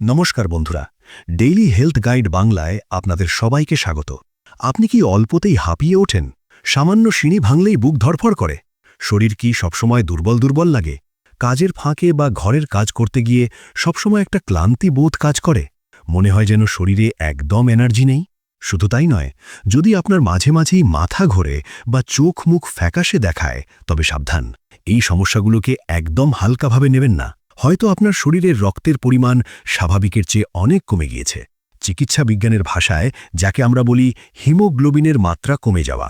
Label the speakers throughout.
Speaker 1: নমস্কার বন্ধুরা daily health guide বাংলায় আপনাদের সবাইকে স্বাগত। আপনি কি অল্পতেই হাঁপিয়ে ওঠেন? সামান্য সিঁড়ি ভাঙলেই বুক ধরফর করে। শরীর কি সবসময় দুর্বল দুর্বল লাগে? কাজের ফাঁকে বা ঘরের কাজ করতে গিয়ে সবসময় একটা ক্লান্তি বোধ কাজ করে? মনে হয় যেন শরীরে একদম এনার্জি নেই? শুধু তাই নয়, যদি আপনার মাঝে মাঝেই মাথা ঘোরে বা চোখ মুখ ফ্যাকাশে দেখায়, তবে সাবধান। এই সমস্যাগুলোকে একদম হালকাভাবে নেবেন না। হয়তো আপনার শরীরের রক্তের পরিমাণ স্বাভাবিকের চেয়ে অনেক কমে গিয়েছে। চিকিৎসা বিজ্ঞানের ভাষায়, যাকে আমরা বলি হিমোগ্লোবিনের মাত্রা কমে যাওয়া।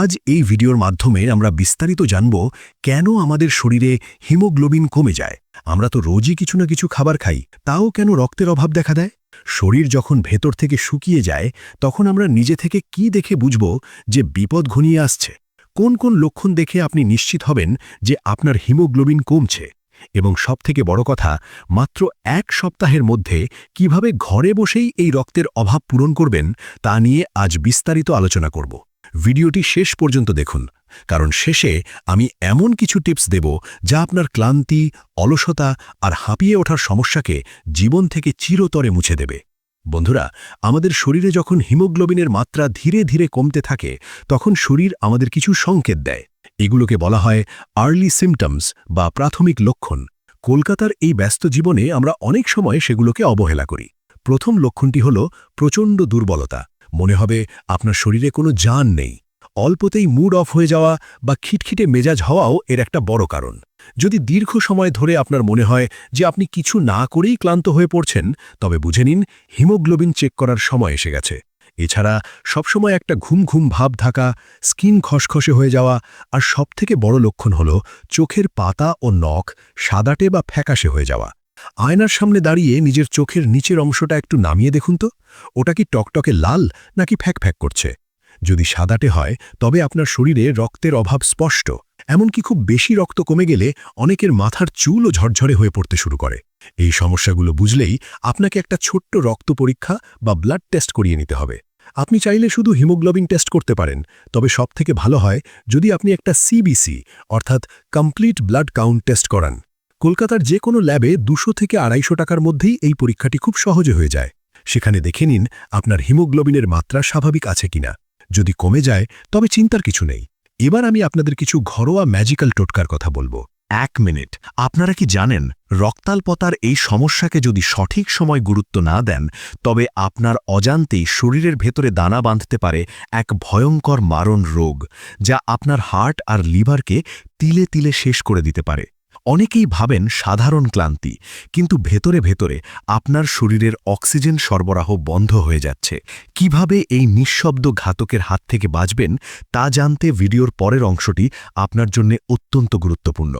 Speaker 1: আজ এই ভিডিওর মাধ্যমে আমরা বিস্তারিত জানব কেন আমাদের শরীরে হিমোগ্লোবিন কমে যায়। আমরা তো রোজই কিছু না কিছু খাবার খাই, তাও কেন রক্তের অভাব দেখা দেয়? শরীর যখন ভেতর থেকে শুকিয়ে যায়, তখন আমরা নিজে থেকে কি দেখে বুঝব যে বিপদ ঘনিয়ে আসছে? কোন কোন লক্ষণ দেখে আপনি নিশ্চিত হবেন যে আপনার হিমোগ্লোবিন কমছে? এবং সবথেকে বড় কথা, মাত্র এক সপ্তাহের মধ্যে কীভাবে ঘরে বসেই এই রক্তের অভাব পূরণ করবেন তা নিয়ে আজ বিস্তারিত আলোচনা করব। ভিডিওটি শেষ পর্যন্ত দেখুন, কারণ শেষে আমি এমন কিছু টিপস দেব যা আপনার ক্লান্তি, অলসতা আর হাঁপিয়ে ওঠার সমস্যাকে জীবন থেকে চিরতরে মুছে দেবে। বন্ধুরা, আমাদের শরীরে যখন হিমোগ্লোবিনের মাত্রা ধীরে ধীরে কমতে থাকে, তখন শরীর আমাদের কিছু সংকেত দেয়। এগুলোকে বলা হয় আর্লি সিমটমস বা প্রাথমিক লক্ষণ। কলকাতার এই ব্যস্ত জীবনে আমরা অনেক সময় সেগুলোকে অবহেলা করি। প্রথম লক্ষণটি হল প্রচণ্ড দুর্বলতা। মনে হবে আপনার শরীরে কোনো যান নেই। অল্পতেই মুড অফ হয়ে যাওয়া বা খিটখিটে মেজাজ হওয়াও এর একটা বড় কারণ। যদি দীর্ঘ সময় ধরে আপনার মনে হয় যে আপনি কিছু না করেই ক্লান্ত হয়ে পড়ছেন, তবে বুঝে নিন হিমোগ্লোবিন চেক করার সময় এসে গেছে। এছাড়া সবসময় একটা ঘুম ঘুম ভাব থাকা, স্কিন খসখসে হয়ে যাওয়া আর সবথেকে বড় লক্ষণ হল চোখের পাতা ও নখ সাদাটে বা ফ্যাকাশে হয়ে যাওয়া। আয়নার সামনে দাঁড়িয়ে নিজের চোখের নিচের অংশটা একটু নামিয়ে দেখুন তো। ওটা কি টকটকে লাল নাকি ফ্যাক ফ্যাক করছে? যদি সাদাটে হয়, তবে আপনার শরীরে রক্তের অভাব স্পষ্ট। এমনকি খুব বেশি রক্ত কমে গেলে অনেকের মাথার চুলও ঝরঝরে হয়ে পড়তে শুরু করে। এই সমস্যাগুলো বুঝলেই আপনাকে একটা ছোট্ট রক্ত পরীক্ষা বা ব্লাড টেস্ট করিয়ে নিতে হবে। আপনি চাইলে শুধু হিমোগ্লোবিন টেস্ট করতে পারেন, তবে সবথেকে ভালো হয় যদি আপনি একটা সিবিসি অর্থাৎ কমপ্লিট ব্লাড কাউন্ট টেস্ট করান। কলকাতার যে কোনো ল্যাবে দুশো থেকে আড়াইশো টাকার মধ্যেই এই পরীক্ষাটি খুব সহজে হয়ে যায়। সেখানে দেখে নিন আপনার হিমোগ্লোবিনের মাত্রা স্বাভাবিক আছে কিনা। যদি কমে যায়, তবে চিন্তার কিছু নেই। এবার আমি আপনাদের কিছু ঘরোয়া ম্যাজিক্যাল টোটকার কথা বলব। এক মিনিট। আপনারা কি জানেন, রক্তাল্পতার এই সমস্যাকে যদি সঠিক সময় গুরুত্ব না দেন, তবে আপনার অজান্তেই শরীরের ভেতরে দানা বাঁধতে পারে এক ভয়ঙ্কর মারণ রোগ, যা আপনার হার্ট আর লিভারকে তিলে তিলে শেষ করে দিতে পারে। অনেকেই ভাবেন সাধারণ ক্লান্তি, কিন্তু ভেতরে ভেতরে আপনার শরীরের অক্সিজেন সরবরাহ বন্ধ হয়ে যাচ্ছে। কীভাবে এই নিঃশব্দ ঘাতকের হাত থেকে বাঁচবেন তা জানতে ভিডিওর পরের অংশটি আপনার জন্য অত্যন্ত গুরুত্বপূর্ণ।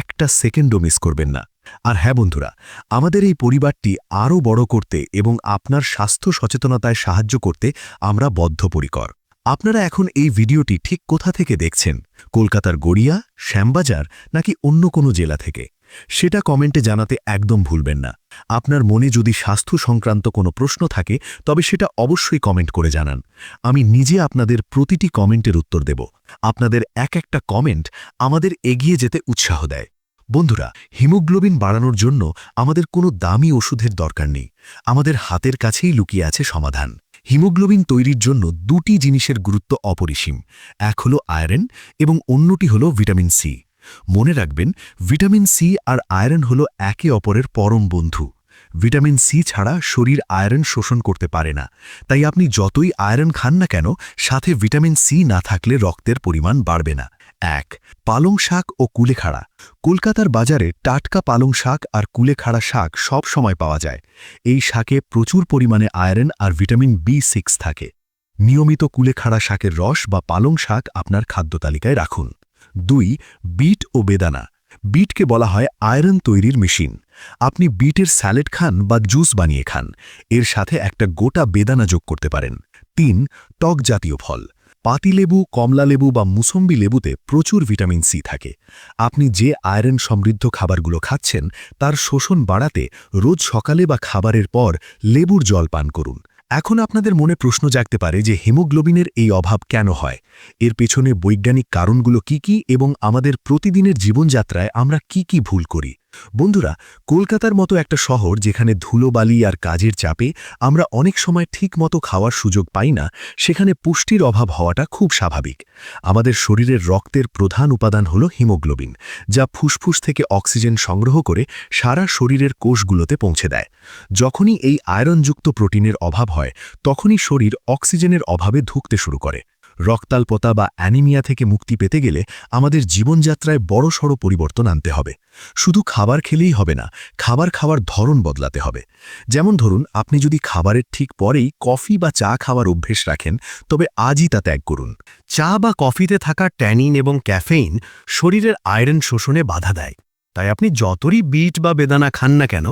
Speaker 1: একটা সেকেন্ডও মিস করবেন না। আর হ্যাঁ বন্ধুরা, আমাদের এই পরিবারটি আরও বড় করতে এবং আপনার স্বাস্থ্য সচেতনতায় সাহায্য করতে আমরা বদ্ধপরিকর। আপনারা এখন এই ভিডিওটি ঠিক কোথা থেকে দেখছেন? কলকাতার গড়িয়া, শ্যামবাজার, নাকি অন্য কোনো জেলা থেকে? সেটা কমেন্টে জানাতে একদম ভুলবেন না। আপনার মনে যদি স্বাস্থ্য সংক্রান্ত কোনো প্রশ্ন থাকে, তবে সেটা অবশ্যই কমেন্ট করে জানান। আমি নিজে আপনাদের প্রতিটি কমেন্টের উত্তর দেব। আপনাদের এক একটা কমেন্ট আমাদের এগিয়ে যেতে উৎসাহ দেয়। বন্ধুরা, হিমোগ্লোবিন বাড়ানোর জন্য আমাদের কোনো দামি ওষুধের দরকার নেই। আমাদের হাতের কাছেই লুকিয়ে আছে সমাধান। হিমোগ্লোবিন তৈরির জন্য দুটি জিনিসের গুরুত্ব অপরিসীম, এক হল আয়রন এবং অন্যটি হল ভিটামিন সি। মনে রাখবেন, ভিটামিন সি আর আয়রন হল একে অপরের পরম বন্ধু। ভিটামিন সি ছাড়া শরীর আয়রন শোষণ করতে পারে না। তাই আপনি যতই আয়রন খান না কেন, সাথে ভিটামিন সি না থাকলে রক্তের পরিমাণ বাড়বে না। এক, পালং শাক ও কুলেখাড়া। কলকাতার বাজারে টাটকা পালং শাক আর কুলেখাড়া শাক সব সময় পাওয়া যায়। এই শাকে প্রচুর পরিমাণে আয়রন আর ভিটামিন বি সিক্স থাকে। নিয়মিত কুলেখাড়া শাকের রস বা পালং শাক আপনার খাদ্য তালিকায় রাখুন। দুই, বিট ও বেদানা। বিটকে বলা হয় আয়রন তৈরির মেশিন। আপনি বিটের স্যালেড খান বা জুস বানিয়ে খান। এর সাথে একটা গোটা বেদানা যোগ করতে পারেন। তিন, টক জাতীয় ফল। পাতিলেবু কমলালেবু বা মুসম্বি লেবুতে প্রচুর ভিটামিন সি থাকে। আপনি যে আয়রন সমৃদ্ধ খাবারগুলো খাচ্ছেন, তার শোষণ বাড়াতে রোজ সকালে বা খাবারের পর লেবুর জল পান করুন। এখন আপনাদের মনে প্রশ্ন জাগতে পারে যে হিমোগ্লোবিনের এই অভাব কেন হয়? এর পেছনে বৈজ্ঞানিক কারণগুলো কি কি এবং আমাদের প্রতিদিনের জীবনযাত্রায় আমরা কি কি ভুল করি? বন্ধুরা, কলকাতার মতো একটা শহর যেখানে ধুলোবালি আর কাজের চাপে আমরা অনেক সময় ঠিক মতো খাওয়ার সুযোগ পাই না, সেখানে পুষ্টির অভাব হওয়াটা খুব স্বাভাবিক। আমাদের শরীরের রক্তের প্রধান উপাদান হল হিমোগ্লোবিন, যা ফুসফুস থেকে অক্সিজেন সংগ্রহ করে সারা শরীরের কোষগুলোতে পৌঁছে দেয়। যখনই এই আয়রনযুক্ত প্রোটিনের অভাব হয়, তখনই শরীর অক্সিজেনের অভাবে ধুঁকতে শুরু করে। রক্তাল্পতা বা অ্যানিমিয়া থেকে মুক্তি পেতে গেলে আমাদের জীবনযাত্রায় বড়সড় পরিবর্তন আনতে হবে। শুধু খাবার খেলেই হবে না, খাবার খাওয়ার ধরন বদলাতে হবে। যেমন ধরুন, আপনি যদি খাবারের ঠিক পরেই কফি বা চা খাওয়ার অভ্যেস রাখেন, তবে আজই তা ত্যাগ করুন। চা বা কফিতে থাকা ট্যানিন এবং ক্যাফেইন শরীরের আয়রন শোষণে বাধা দেয়। তাই আপনি যতই বিট বা বেদানা খান না কেন,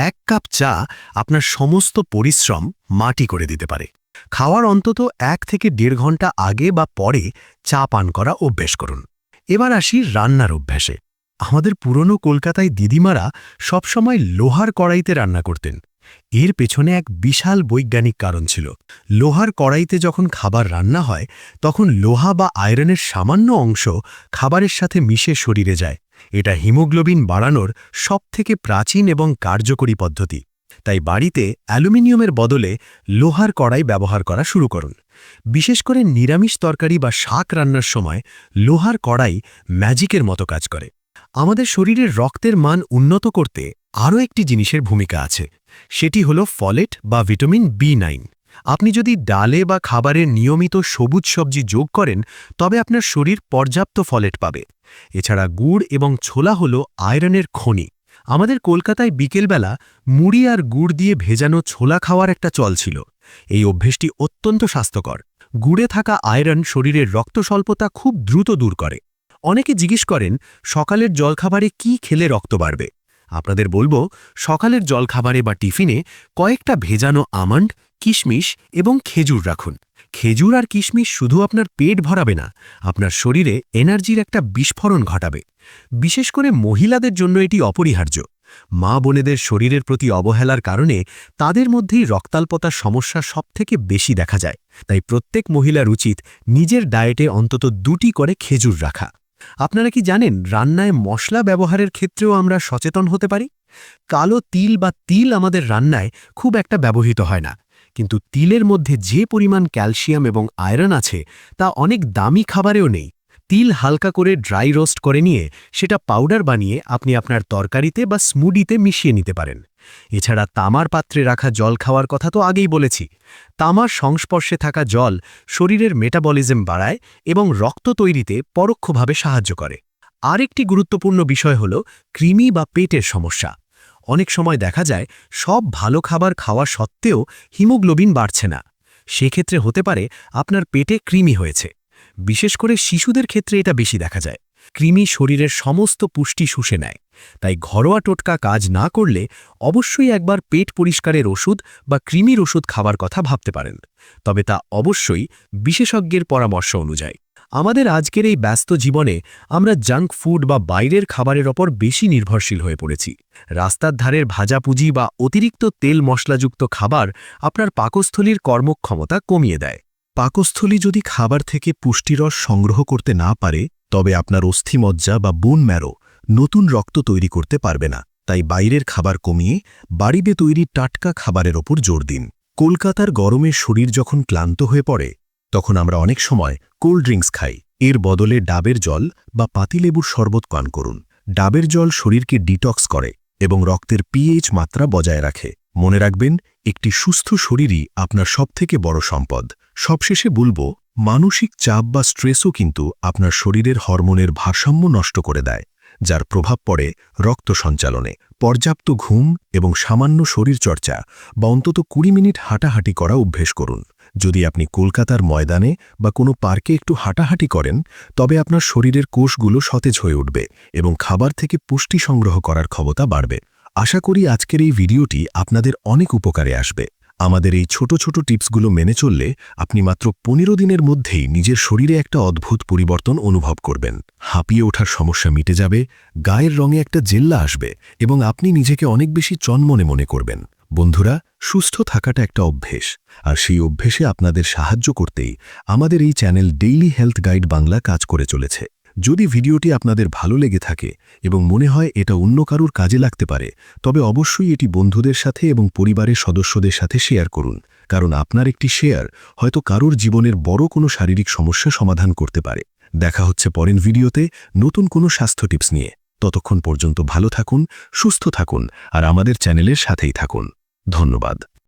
Speaker 1: এক কাপ চা আপনার সমস্ত পরিশ্রম মাটি করে দিতে পারে। খাওয়ার অন্তত এক থেকে দেড় ঘণ্টা আগে বা পরে চা পান করা অভ্যেস করুন। এবার আসি রান্নার অভ্যাসে। আমাদের পুরনো কলকাতায় দিদিমারা সবসময় লোহার কড়াইতে রান্না করতেন। এর পেছনে এক বিশাল বৈজ্ঞানিক কারণ ছিল। লোহার কড়াইতে যখন খাবার রান্না হয়, তখন লোহা বা আয়রনের সামান্য অংশ খাবারের সাথে মিশে শরীরে যায়। এটা হিমোগ্লোবিন বাড়ানোর সবথেকে প্রাচীন এবং কার্যকরী পদ্ধতি। তাই বাড়িতে অ্যালুমিনিয়ামের বদলে লোহার কড়াই ব্যবহার করা শুরু করুন। বিশেষ করে নিরামিষ তরকারি বা শাক রান্নার সময় লোহার কড়াই ম্যাজিকের মতো কাজ করে। আমাদের শরীরের রক্তের মান উন্নত করতে আরও একটি জিনিসের ভূমিকা আছে। সেটি হল ফলেট বা ভিটামিন বি নাইন। আপনি যদি ডালে বা খাবারের নিয়মিত সবুজ সবজি যোগ করেন, তবে আপনার শরীর পর্যাপ্ত ফলেট পাবে। এছাড়া গুড় এবং ছোলা হল আয়রনের খনি। আমাদের কলকাতায় বিকেলবেলা মুড়ি আর গুড় দিয়ে ভেজানো ছোলা খাওয়ার একটা চল ছিল। এই অভ্যেসটি অত্যন্ত স্বাস্থ্যকর। গুড়ে থাকা আয়রন শরীরের রক্ত স্বল্পতা খুব দ্রুত দূর করে। অনেকে জিজ্ঞেস করেন, সকালের জলখাবারে কি খেলে রক্ত বাড়বে? আপনাদের বলব, সকালের জলখাবারে বা টিফিনে কয়েকটা ভেজানো আমন্ড কিশমিশ এবং খেজুর রাখুন। খেজুর আর কিশমিশ শুধু আপনার পেট ভরাবে না, আপনার শরীরে এনার্জির একটা বিস্ফোরণ ঘটাবে। বিশেষ করে মহিলাদের জন্য এটি অপরিহার্য। মা বোনেদের শরীরের প্রতি অবহেলার কারণে তাদের মধ্যেই রক্তাল্পতার সমস্যা সবথেকে বেশি দেখা যায়। তাই প্রত্যেক মহিলার উচিত নিজের ডায়েটে অন্তত দুটি করে খেজুর রাখা। আপনারা কি জানেন রান্নায় মশলা ব্যবহারের ক্ষেত্রেও আমরা সচেতন হতে পারি? কালো তিল বা তিল আমাদের রান্নায় খুব একটা ব্যবহৃত হয় না। কিন্তু তিলের মধ্যে যে পরিমাণ ক্যালসিয়াম এবং আয়রন আছে, তা অনেক দামি খাবারেও নেই। তিল হালকা করে ড্রাই রোস্ট করে নিয়ে সেটা পাউডার বানিয়ে আপনি আপনার তরকারিতে বা স্মুডিতে মিশিয়ে নিতে পারেন। এছাড়া তামার পাত্রে রাখা জল খাওয়ার কথা তো আগেই বলেছি। তামার সংস্পর্শে থাকা জল শরীরের মেটাবলিজম বাড়ায় এবং রক্ত তৈরিতে পরোক্ষভাবে সাহায্য করে। আরেকটি গুরুত্বপূর্ণ বিষয় হল, কৃমি বা পেটের সমস্যা। অনেক সময় দেখা যায় সব ভালো খাবার খাওয়া সত্ত্বেও হিমোগ্লোবিন বাড়ছে না। সেক্ষেত্রে হতে পারে আপনার পেটে কৃমি হয়েছে। বিশেষ করে শিশুদের ক্ষেত্রে এটা বেশি দেখা যায়। কৃমি শরীরের সমস্ত পুষ্টি শুষে নেয়। তাই ঘরোয়া টোটকা কাজ না করলে অবশ্যই একবার পেট পরিষ্কারের ওষুধ বা কৃমির ওষুধ খাবার কথা ভাবতে পারেন। তবে তা অবশ্যই বিশেষজ্ঞের পরামর্শ অনুযায়ী। আমাদের আজকের এই ব্যস্ত জীবনে আমরা জাঙ্ক ফুড বা বাইরের খাবারের ওপর বেশি নির্ভরশীল হয়ে পড়েছি। রাস্তার ধারের ভাজাপুজি বা অতিরিক্ত তেল মশলাযুক্ত খাবার আপনার পাকস্থলীর কর্মক্ষমতা কমিয়ে দেয়। পাকস্থলী যদি খাবার থেকে পুষ্টিরস সংগ্রহ করতে না পারে, তবে আপনার অস্থিমজ্জা বা বুন ম্যারো নতুন রক্ত তৈরি করতে পারবে না। তাই বাইরের খাবার কমিয়ে বাড়িতে তৈরি টাটকা খাবারের ওপর জোর দিন। কলকাতার গরমে শরীর যখন ক্লান্ত হয়ে পড়ে তখন আমরা অনেক সময় কোল্ড ড্রিঙ্কস খাই। এর বদলে ডাবের জল বা পাতিলেবুর শরবত পান করুন। ডাবের জল শরীরকে ডিটক্স করে এবং রক্তের পিএইচ মাত্রা বজায় রাখে। মনে রাখবেন, একটি সুস্থ শরীরই আপনার সবথেকে বড় সম্পদ। সবশেষে বলব, মানসিক চাপ বা স্ট্রেসও কিন্তু আপনার শরীরের হরমোনের ভারসাম্য নষ্ট করে দেয়, যার প্রভাব পড়ে রক্ত সঞ্চালনে। পর্যাপ্ত ঘুম এবং সামান্য শরীরচর্চা বা অন্তত কুড়ি মিনিট হাঁটাহাঁটি করা অভ্যেস করুন। যদি আপনি কলকাতার ময়দানে বা কোনো পার্কে একটু হাঁটাহাঁটি করেন, তবে আপনার শরীরের কোষগুলো সতেজ হয়ে উঠবে এবং খাবার থেকে পুষ্টি সংগ্রহ করার ক্ষমতা বাড়বে। আশা করি আজকের এই ভিডিওটি আপনাদের অনেক উপকারে আসবে। আমাদের এই ছোট ছোট টিপসগুলো মেনে চললে আপনি মাত্র পনেরো দিনের মধ্যেই নিজের শরীরে একটা অদ্ভুত পরিবর্তন অনুভব করবেন। হাঁপিয়ে ওঠার সমস্যা মিটে যাবে, গায়ের রঙে একটা জেল্লা আসবে এবং আপনি নিজেকে অনেক বেশি চনমনে মনে করবেন। বন্ধুরা সুস্থ থাকাটা একটা অভ্যেস, আর সেই অভ্যেসে আপনাদের সাহায্য করতেই আমাদের এই channel daily health guide Bangla কাজ করে চলেছে। যদি ভিডিওটি আপনাদের ভালো লেগে থাকে এবং মনে হয় এটা অন্য কারুর কাজে লাগতে পারে, তবে অবশ্যই এটি বন্ধুদের সাথে এবং পরিবারের সদস্যদের সাথে শেয়ার করুন, কারণ আপনার একটি শেয়ার হয়তো কারুর জীবনের বড় কোনো শারীরিক সমস্যা সমাধান করতে পারে। দেখা হচ্ছে পরের ভিডিওতে নতুন কোনো স্বাস্থ্য টিপস নিয়ে। ততক্ষণ পর্যন্ত ভালো থাকুন, সুস্থ থাকুন, আর আমাদের চ্যানেলের সাথেই থাকুন। ধন্যবাদ।